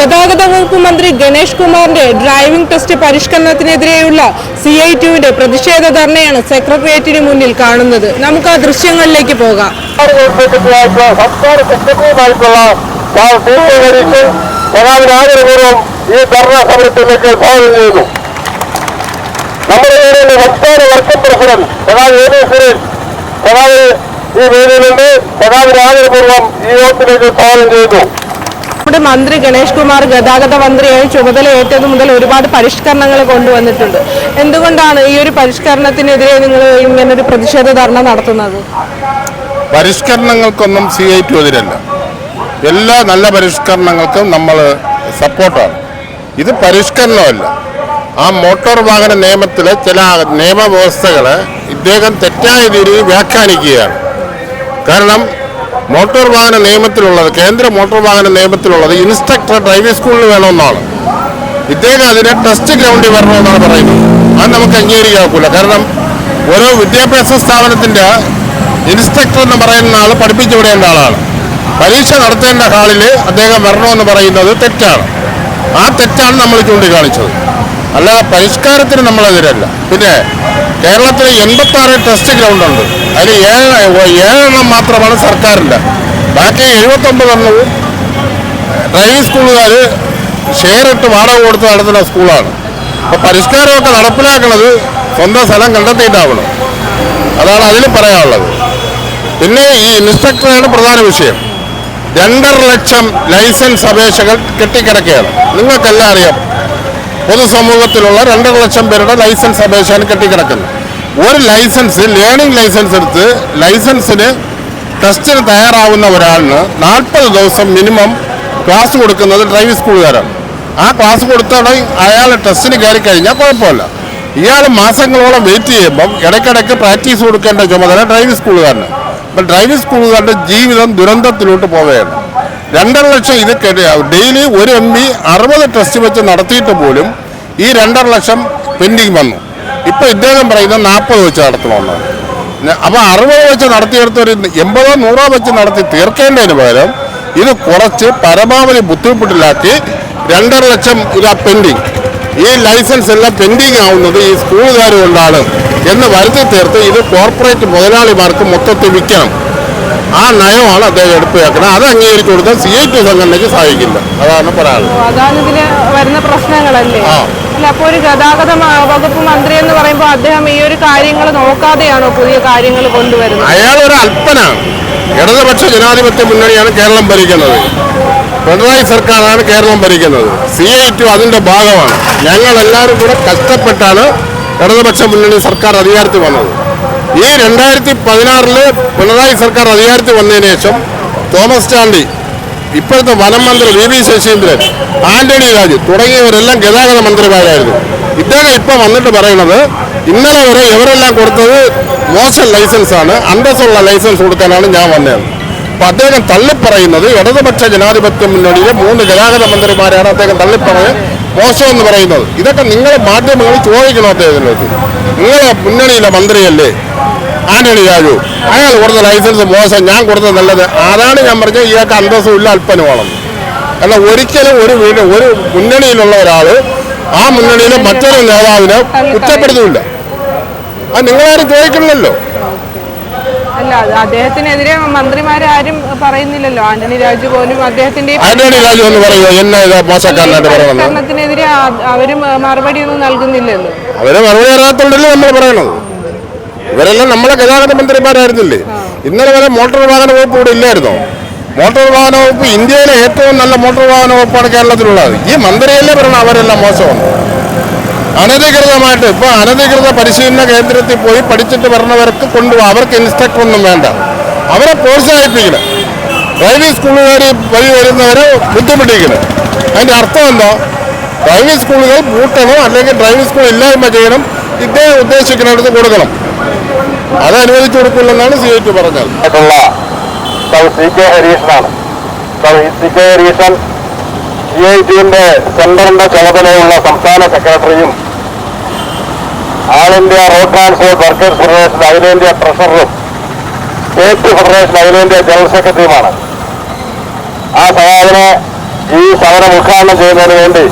ഗതാഗത വകുപ്പ് മന്ത്രി ഗണേഷ് കുമാറിന്റെ ഡ്രൈവിംഗ് ടെസ്റ്റ് പരിഷ്കരണത്തിനെതിരെയുള്ള സി ഐ ടിയുടെ പ്രതിഷേധ ധർണയാണ് സെക്രട്ടേറിയറ്റിന് മുന്നിൽ കാണുന്നത്. നമുക്ക് ആ ദൃശ്യങ്ങളിലേക്ക് പോകാം. ഈ ഈ വേദിയിലുണ്ട് ആദരപൂർവം ഈ യോഗത്തിലേക്ക് സ്വാഗതം ചെയ്യുന്നു നമ്മുടെ മന്ത്രി ഗണേഷ് കുമാർ ഗതാഗത മന്ത്രിയായി ചുമതല ഏറ്റത് മുതൽ ഒരുപാട് പരിഷ്കരണങ്ങൾ കൊണ്ടുവന്നിട്ടുണ്ട്. എന്തുകൊണ്ടാണ് ഈ ഒരു പരിഷ്കരണത്തിനെതിരെ നിങ്ങൾ ഇങ്ങനെ ഒരു പ്രതിഷേധ ധർണ നടത്തുന്നത്? പരിഷ്കരണങ്ങൾക്കൊന്നും സി ഐ ടി എതിരല്ല എല്ലാ നല്ല പരിഷ്കരണങ്ങൾക്കും നമ്മൾ സപ്പോർട്ടാണ്. ഇത് പരിഷ്കരണമല്ല. ആ മോട്ടോർ വാഹന നിയമത്തിലെ ചില നിയമവ്യവസ്ഥകൾ ഇദ്ദേഹം തെറ്റായ രീതിയിൽ വ്യാഖ്യാനിക്കുകയാണ്. കാരണം മോട്ടോർ വാഹന നിയമത്തിലുള്ളത് കേന്ദ്ര മോട്ടോർ വാഹന നിയമത്തിലുള്ളത് ഇൻസ്ട്രക്ടർ ഡ്രൈവിംഗ് സ്കൂളിൽ വേണമെന്നാണ്. ഇദ്ദേഹം അതിനെ ടെസ്റ്റ് ഗ്രൗണ്ടിൽ വരണമെന്നാണ് പറയുന്നത്. അത് നമുക്ക് അംഗീകരിക്കാക്കൂല കാരണം ഓരോ വിദ്യാഭ്യാസ സ്ഥാപനത്തിന്റെ ഇൻസ്ട്രക്ടർ എന്ന് പറയുന്ന ആൾ പഠിപ്പിച്ചു വിടേണ്ട ആളാണ്. പരീക്ഷ നടത്തേണ്ട ഹാളിൽ അദ്ദേഹം വരണമെന്ന് പറയുന്നത് തെറ്റാണ്. ആ തെറ്റാണ് നമ്മൾ ചൂണ്ടിക്കാണിച്ചത്. അല്ലാതെ പരിഷ്കാരത്തിന് നമ്മളെതിരല്ല. പിന്നെ കേരളത്തിൽ എൺപത്തി ആറ് ടെസ്റ്റ് ഗ്രൗണ്ടുണ്ട് അതിൽ ഏഴ് ഏഴെണ്ണം മാത്രമാണ് സർക്കാരിന്റെ. ബാക്കി എഴുപത്തൊമ്പതെണ്ണവും ഡ്രൈവിംഗ് സ്കൂളുകാർ ഷെയർ ഇട്ട് വാടക കൊടുത്ത് നടത്തുന്ന സ്കൂളാണ്. അപ്പോൾ പരിഷ്കാരമൊക്കെ നടപ്പിലാക്കുന്നത് സ്വന്തം സ്ഥലം കണ്ടെത്തിയിട്ടാവണം. അതാണ് അതിൽ പറയാനുള്ളത്. പിന്നെ ഈ ഇൻസ്ട്രക്ടറാണ് പ്രധാന വിഷയം. രണ്ടര ലക്ഷം ലൈസൻസ് അപേക്ഷകൾ കെട്ടിക്കിടക്കുകയാണ്. നിങ്ങൾക്കെല്ലാം അറിയാം. പൊതുസമൂഹത്തിലുള്ള രണ്ടര ലക്ഷം പേരുടെ ലൈസൻസ് അപേക്ഷയാണ് കെട്ടിക്കിടക്കുന്നത്. ഒരു ലൈസൻസ് ലേണിംഗ് ലൈസൻസ് എടുത്ത് ലൈസൻസിന് ടെസ്റ്റിന് തയ്യാറാവുന്ന ഒരാളിന് നാൽപ്പത് ദിവസം മിനിമം ക്ലാസ് കൊടുക്കുന്നത് ഡ്രൈവിംഗ് സ്കൂളുകാരാണ്. ആ ക്ലാസ് കൊടുത്തോടെ അയാൾ ടെസ്റ്റിന് കയറി കഴിഞ്ഞാൽ കുഴപ്പമില്ല. ഇയാൾ മാസങ്ങളോളം വെയിറ്റ് ചെയ്യുമ്പം ഇടയ്ക്കിടയ്ക്ക് പ്രാക്ടീസ് കൊടുക്കേണ്ട ചുമതല ഡ്രൈവിംഗ് സ്കൂളുകാരന് അപ്പം ഡ്രൈവിംഗ് സ്കൂളുകാരുടെ ജീവിതം ദുരന്തത്തിലോട്ട് പോവുകയാണ്. രണ്ടര ലക്ഷം ഇത് ഡെയിലി ഒരു എം ബി അറുപത് ടെസ്റ്റ് വെച്ച് നടത്തിയിട്ട് പോലും ഈ രണ്ടര ലക്ഷം പെൻഡിങ് വന്നു. ഇപ്പോൾ ഇദ്ദേഹം പറയുന്നത് നാൽപ്പത് വെച്ച് നടത്തണമെന്നാണ് അപ്പോൾ അറുപത് വെച്ച് നടത്തിയെടുത്ത ഒരു എൺപതോ നൂറോ വെച്ച് നടത്തി തീർക്കേണ്ടതിന് പകരം ഇത് കുറച്ച് പരമാവധി ബുദ്ധിമുട്ടിലാക്കി രണ്ടര ലക്ഷം ഇതാ പെൻഡിങ്. ഈ ലൈസൻസ് എല്ലാം പെൻഡിങ് ആവുന്നത് ഈ സ്കൂളുകാർ കൊണ്ടാണ് എന്ന് വരുത്തി തീർത്ത് ഇത് കോർപ്പറേറ്റ് മുതലാളിമാർക്ക് മൊത്തത്തിൽ വിൽക്കണം. ആ നയമാണ് അദ്ദേഹം എടുപ്പിയാക്കുന്നത് അത് അംഗീകരിച്ചു കൊടുത്താൽ സി ഐ ടി സംഘടനയ്ക്ക് സാധിക്കില്ല അതാണ് പറയാനുള്ളത്. അതാണ് ഇതിൽ വരുന്ന പ്രശ്നങ്ങളല്ലേ. അല്ല അപ്പോൾ ഒരു ഗതാഗത വകുപ്പ് മന്ത്രി എന്ന് പറയുമ്പോൾ അദ്ദേഹം ഈ ഒരു കാര്യങ്ങൾ നോക്കാതെയാണോ പുതിയ കാര്യങ്ങൾ കൊണ്ടുവരുന്നത്? അയാൾ ഒരു അല്പനാണ്. ഇടതുപക്ഷ ജനാധിപത്യ മുന്നണിയാണ് കേരളം ഭരിക്കുന്നത്. പിണറായി സർക്കാരാണ് കേരളം ഭരിക്കുന്നത്. സി ഐ ടി അതിന്റെ ഭാഗമാണ്. ഞങ്ങൾ എല്ലാവരും കൂടെ കഷ്ടപ്പെട്ടാണ് ഇടതുപക്ഷ മുന്നണി സർക്കാർ അധികാരത്തിൽ വന്നത്. ഈ രണ്ടായിരത്തി പതിനാറിൽ പിണറായി സർക്കാർ അധികാരത്തിൽ വന്നതിന് ശേഷം തോമസ് ചാണ്ടി ഇപ്പോഴത്തെ വനം മന്ത്രി വി വി ശശീന്ദ്രൻ ആന്റണി രാജു തുടങ്ങിയവരെല്ലാം ഗതാഗത മന്ത്രിമാരായിരുന്നു. ഇദ്ദേഹം ഇപ്പൊ വന്നിട്ട് പറയുന്നത് ഇന്നലെ വരെ ഇവരെല്ലാം കൊടുത്തത് മോശം ലൈസൻസാണ് അന്തസ്സുള്ള ലൈസൻസ് കൊടുക്കാനാണ് ഞാൻ വന്നത്. അപ്പൊ അദ്ദേഹം തള്ളിപ്പറയുന്നത് ഇടതുപക്ഷ ജനാധിപത്യ മുന്നണിയിലെ മൂന്ന് ഗതാഗത മന്ത്രിമാരാണ് അദ്ദേഹം തള്ളിപ്പറഞ്ഞ് മോശം എന്ന് പറയുന്നത്. ഇതൊക്കെ നിങ്ങളെ മാധ്യമങ്ങൾ ചോദിക്കണം അദ്ദേഹത്തിനകത്ത്. നിങ്ങളെ മുന്നണിയിലെ മന്ത്രിയല്ലേ? ആന്റണി രാജു. അയാൾ കൊടുത്ത ലൈസൻസ് മോശം ഞാൻ കൊടുത്തത് നല്ലത്. അതാണ് ഞാൻ പറഞ്ഞത് ഇയാൾക്ക് അന്തസ്സും ഇല്ല അല്പനുമാണെന്ന് എന്നാൽ ഒരിക്കലും ഒരു വീട് ഒരു മുന്നണിയിലുള്ള ഒരാൾ ആ മുന്നണിയിലെ മറ്റൊരു നേതാവിനെ കുറ്റപ്പെടുത്തില്ല അത് നിങ്ങളാരും ചോദിക്കണമല്ലോ അല്ല അദ്ദേഹത്തിനെതിരെ മന്ത്രിമാരാരും പറയുന്നില്ലല്ലോ. ആന്റണി രാജു പോലും അദ്ദേഹത്തിന്റെ അവർ ആന്റണി രാജു എന്ന് പറയുമോ എന്നെ ഇത് മോശക്കാരനായിട്ട് പറയുന്നത്? പരിഷ്കരണത്തിനെതിരെ അവരും മറുപടി ഒന്നും നൽകുന്നില്ലല്ലോ. അവരെ മറുപടി അറിയാത്തോണ്ടല്ലേ നമ്മൾ പറയണത് ഇവരെല്ലാം നമ്മളെ ഗതാഗത മന്ത്രിമാരായിരുന്നില്ലേ? ഇന്നലെ വരെ മോട്ടോർ വാഹന വകുപ്പ് ഇവിടെ ഇല്ലായിരുന്നോ? മോട്ടോർ വാഹന വകുപ്പ് ഇന്ത്യയിലെ ഏറ്റവും നല്ല മോട്ടോർ വാഹന വകുപ്പാണ് കേരളത്തിലുള്ളത്. ഈ മന്ത്രിയല്ലേ പറയണം അവരെല്ലാം മോശമാണ് അനധികൃതമായിട്ട് ഇപ്പൊ അനധികൃത പരിശീലന കേന്ദ്രത്തിൽ പോയി പഠിച്ചിട്ട് വരണവർക്ക് കൊണ്ടുപോകാം അവർക്ക് ഇൻസ്ട്രക്ടർ ഒന്നും വേണ്ട. അവരെ പ്രോത്സാഹിപ്പിക്കണം ഡ്രൈവിംഗ് സ്കൂളുകാർ വഴി വരുന്നവരെ ബുദ്ധിമുട്ടിക്കണം. അതിന്റെ അർത്ഥം എന്തോ? ഡ്രൈവിംഗ് സ്കൂളുകൾ പൂട്ടണം അല്ലെങ്കിൽ ഡ്രൈവിംഗ് സ്കൂൾ ഇല്ലായ്മ ചെയ്യണം. ഇദ്ദേഹം ഉദ്ദേശിക്കുന്നിടത്ത് കൊടുക്കണം. അത് അനുവദിച്ചു കൊടുക്കില്ലെന്നാണ് സി ഐ ടി പറഞ്ഞത്. സൗ K ഹരീഷനാണ്. C K Hareeshan C I ടിന്റെ സെന്ററിന്റെ ചുമതലയുള്ള സംസ്ഥാന സെക്രട്ടറിയും all India road transport workers federation അഖിലേന്ത്യാ ട്രഷററും സ്റ്റേറ്റ് ഫെഡറേഷൻ അഖിലേന്ത്യാ ജനറൽ സെക്രട്ടറിയുമാണ്. ആ സഹാബിനെ ഈ സമരം ഉദ്ഘാടനം ചെയ്യുന്നതിന് വേണ്ടി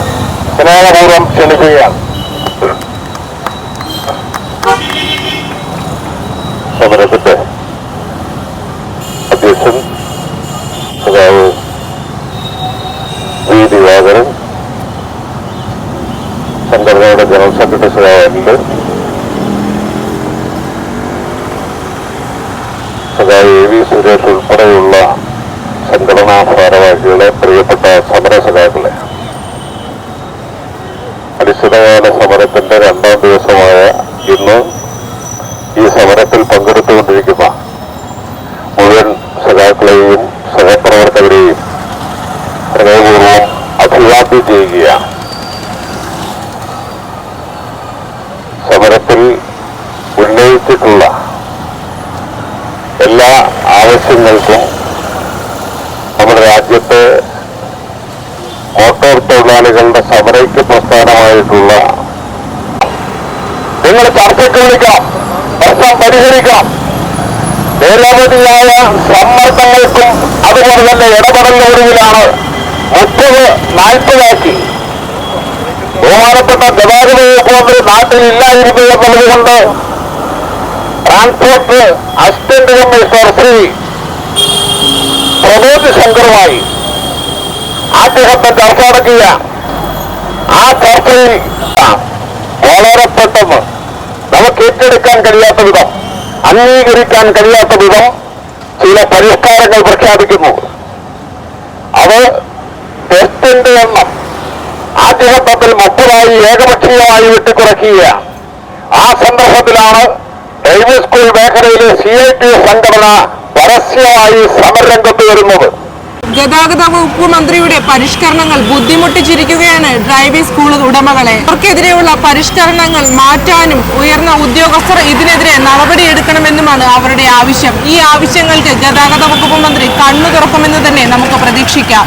സ്നേഹപൂർവം ക്ഷണിക്കുകയാണ്. സമരത്തിന്റെ അധ്യക്ഷൻ സഖാവ് വി ദിവാകരൻ സംഘടനയുടെ ജനറൽ സെക്രട്ടറി സഖാവ് അനിൽ സഖാവ് എ വി സുരേഷ് ഉൾപ്പെടെയുള്ള സംഘടനാ ഭാരവാഹികളെ പ്രിയപ്പെട്ട സമര സഖാക്കളെ. അനിശ്ചിതകാല സമരത്തിന്റെ രണ്ടാം ദിവസമായ ഇന്ന് ഈ സമരത്തിൽ പങ്കെടുത്തുകൊണ്ടിരിക്കുന്ന മുഴുവൻ സഖാക്കളെയും സഹപ്രവർത്തകരെയും ഹൃദയപൂർവം അഭിവാദ്യം ചെയ്യുകയാണ്. സമരത്തിൽ ഉന്നയിച്ചിട്ടുള്ള എല്ലാ ആവശ്യങ്ങൾക്കും നമ്മുടെ രാജ്യത്തെ മോട്ടോർ തൊഴിലാളികളുടെ സമരയ്ക്ക് പ്രസ്ഥാനമായിട്ടുള്ള നിങ്ങൾ ചർച്ചയ്ക്ക് വിളിക്കാം. പ്രശ്നം പരിഹരിക്കാം. നിരവധിയായ സമ്മർദ്ദങ്ങൾക്കും അതുപോലെ തന്നെ ഇടപെടലിനൊടുവിലാണ് മുപ്പത് നാൽപ്പതാക്കി. ബഹുമാനപ്പെട്ട ഗതാഗത വകുപ്പ് മന്ത്രി ഇല്ലായിരിക്കുക എന്നുള്ളതുകൊണ്ട് transport assistant commissioner Sree Pramod ശങ്കറുമായി അദ്ദേഹത്തെ ചർച്ച നടക്കുക ആ ചർച്ചയിൽ വളരെ പെട്ടെന്ന് നമുക്ക് ഏറ്റെടുക്കാൻ കഴിയാത്ത വിധം അംഗീകരിക്കാൻ കഴിയാത്ത വിധം ചില പരിഷ്കാരങ്ങൾ പ്രഖ്യാപിക്കുന്നു. അത് ടെസ്റ്റിന്റെ എണ്ണം. ആദ്യഘട്ടത്തിൽ മുപ്പതായി ഏകപക്ഷീയമായി വെട്ടിക്കുറയ്ക്കുകയാണ്. ആ സന്ദർഭത്തിലാണ് ഡ്രൈവിംഗ് സ്കൂൾ മേഖലയിലെ സി ഐ ടി സംഘടന പരസ്യമായി സമരരംഗത്ത് വരുന്നത്. ഗതാഗത വകുപ്പ് മന്ത്രിയുടെ പരിഷ്കരണങ്ങൾ ബുദ്ധിമുട്ടിച്ചിരിക്കുകയാണ് ഡ്രൈവിംഗ് സ്കൂൾ ഉടമകളെ. അവർക്കെതിരെയുള്ള പരിഷ്കരണങ്ങൾ മാറ്റാനും ഉയർന്ന ഉദ്യോഗസ്ഥർ ഇതിനെതിരെ നടപടിയെടുക്കണമെന്നുമാണ് അവരുടെ ആവശ്യം. ഈ ആവശ്യങ്ങൾക്ക് ഗതാഗത വകുപ്പ് മന്ത്രി കണ്ണു തുറക്കുമെന്ന് തന്നെ നമുക്ക് പ്രതീക്ഷിക്കാം.